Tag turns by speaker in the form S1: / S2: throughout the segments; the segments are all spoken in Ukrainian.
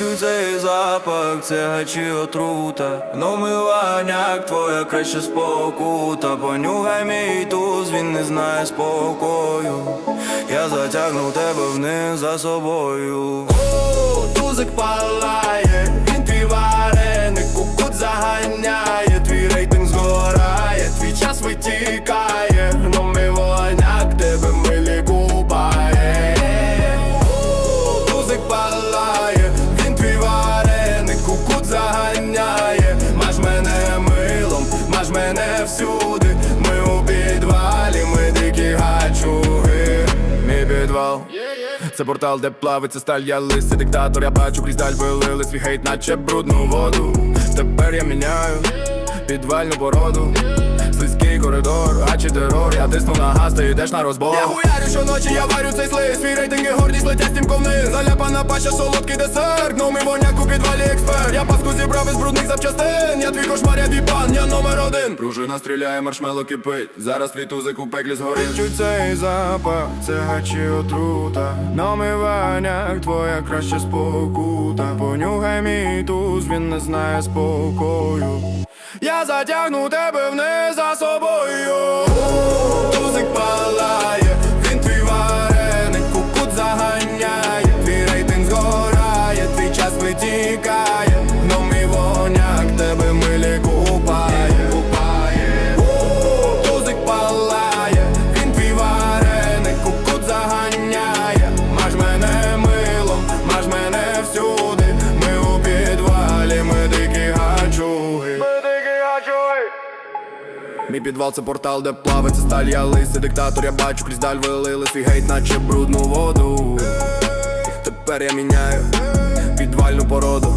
S1: Відчуй цей запах, це гачі отрута. Номиваняк, твоя краще спокута. Понюхай мій туз, він не знає спокою. Я затягнув тебе вниз за собою. О, Тузик палає, Це портал, де плавиться сталь, я лисий диктатор, я бачу крізь даль вилили свій хейт, наче брудну воду. Тепер я міняю підвальну породу. Слизький коридор, а чи терор, я тисну на газ, ти йдеш на розбор. Я хуярю щоночі, я варю цей слиз. Свій рейтинг і гордість летять стрімко вниз. Заляпана паща, солодкий десерт. Ну ми воняк у підвалі експерт. Я паску зібрав із брудних запчастин. Я твій кошмар, я твій пан, я номер один. Пружина стріляє, маршмело кипить. Зараз твій тузик у пеклі згорить. Чуть цей запах, це гачі отрута. Намиваняк, твоя краща спокута. Понюхай мій туз, він не знає спокою. Я затягну тебе вниз. за Мій підвал це портал, де плавиться сталь, я лисий диктатор, я бачу крізь даль вилили свій гейт, наче брудну воду. Тепер я міняю підвальну породу.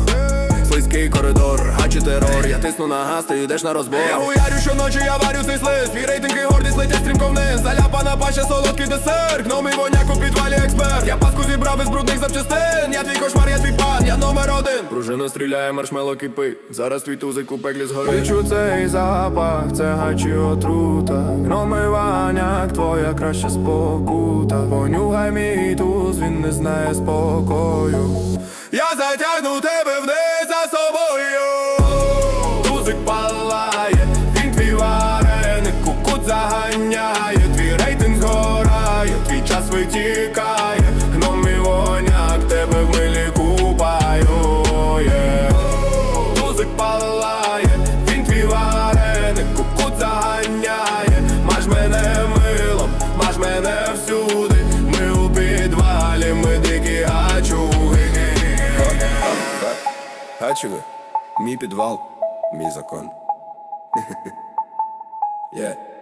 S1: Слизький коридор, гачі терор, я тисну на газ, ти йдеш на розбор. Я хуярю щоночі, я варю цей слиз Твій рейтинг і гордість летять стрімко вниз. Заляпана паща, солодкий десерт. Гномий воняк у підвалі експерт Я паску зібрав із брудних запчастин. Я твій кошмар, я твій пан, я номер один. Пружина стріляє, маршмело кипить Зараз твій тузик у пеклі згорить Відчу цей запах, це гачі отрута. Воняк, твоя краща спокута. Понюхай мій туз, він не знає спокою. Я затягну тебе вниз за собою. Тузик палає, він твій вареник, кукут заганяє, твій рейтинг згорає, твій час витікає, Гачуги, мій підвал, мій закон. Yeah.